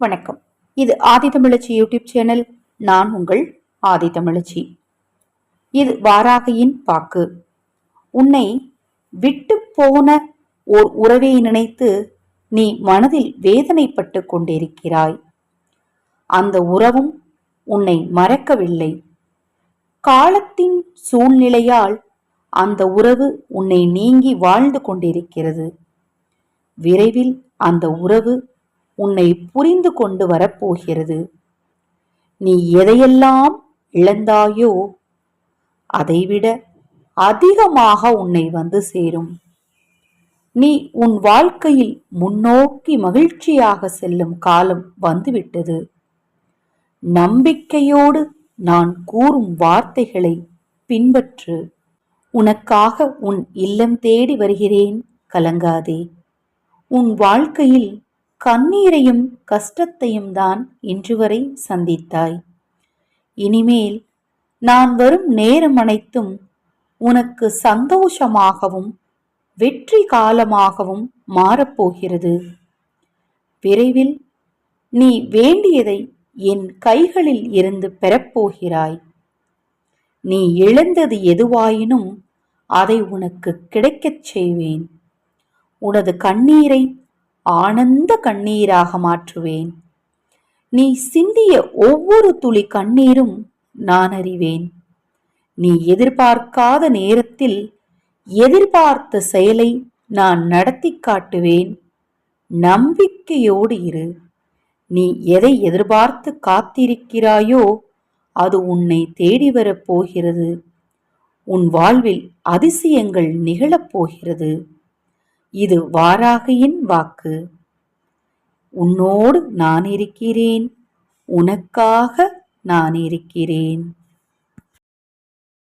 வணக்கம். இது ஆதி தமிழச்சி YouTube channel. நான் உங்கள் ஆதி தமிழச்சி. இது வாராகியின் பாக்கு உன்னை விட்டு போன ஓர் உறவை நினைத்து நீ மனதில் வேதனைப்பட்டு கொண்டிருக்கிறாய். அந்த உறவும் உன்னை மறக்கவில்லை. காலத்தின் சூழ்நிலையால் அந்த உறவு உன்னை நீங்கி வாழ்ந்து கொண்டிருக்கிறது. விரைவில் அந்த உறவு உன்னை புரிந்து கொண்டு வரப்போகிறது. நீ எதையெல்லாம் இழந்தாயோ அதைவிட அதிகமாக உன்னை வந்து சேரும். நீ உன் வாழ்க்கையில் முன்னோக்கி மகிழ்ச்சியாக செல்லும் காலம் வந்துவிட்டது. நம்பிக்கையோடு நான் கூறும் வார்த்தைகளை பின்பற்று. உனக்காக உன் இல்லம் தேடி வருகிறேன் கலங்காதே. உன் வாழ்க்கையில் கண்ணீரையும் கஷ்டத்தையும் தான் இன்று வரை சந்தித்தாய். இனிமேல் நான் வரும் நேரம் அனைத்தும் உனக்கு சந்தோஷமாகவும் வெற்றி காலமாகவும் மாறப்போகிறது. விரைவில் நீ வேண்டியதை என் கைகளில் இருந்து பெறப்போகிறாய். நீ இழந்தது எதுவாயினும் அதை உனக்கு கிடைக்கச் செய்வேன். உனது கண்ணீரை ஆனந்த கண்ணீராக மாற்றுவேன். நீ சிந்திய ஒவ்வொரு துளி கண்ணீரும் நான் அறிவேன். நீ எதிர்பார்க்காத நேரத்தில் எதிர்பார்த்த செயலை நான் நடத்தி காட்டுவேன். நம்பிக்கையோடு இரு. நீ எதை எதிர்பார்த்து காத்திருக்கிறாயோ அது உன்னை தேடி வரப்போகிறது உன் வாழ்வில் அதிசயங்கள் நிகழப்போகிறது இது வாராகியின் வாக்கு. உன்னோடு நான் இருக்கிறேன் உனக்காக நான் இருக்கிறேன்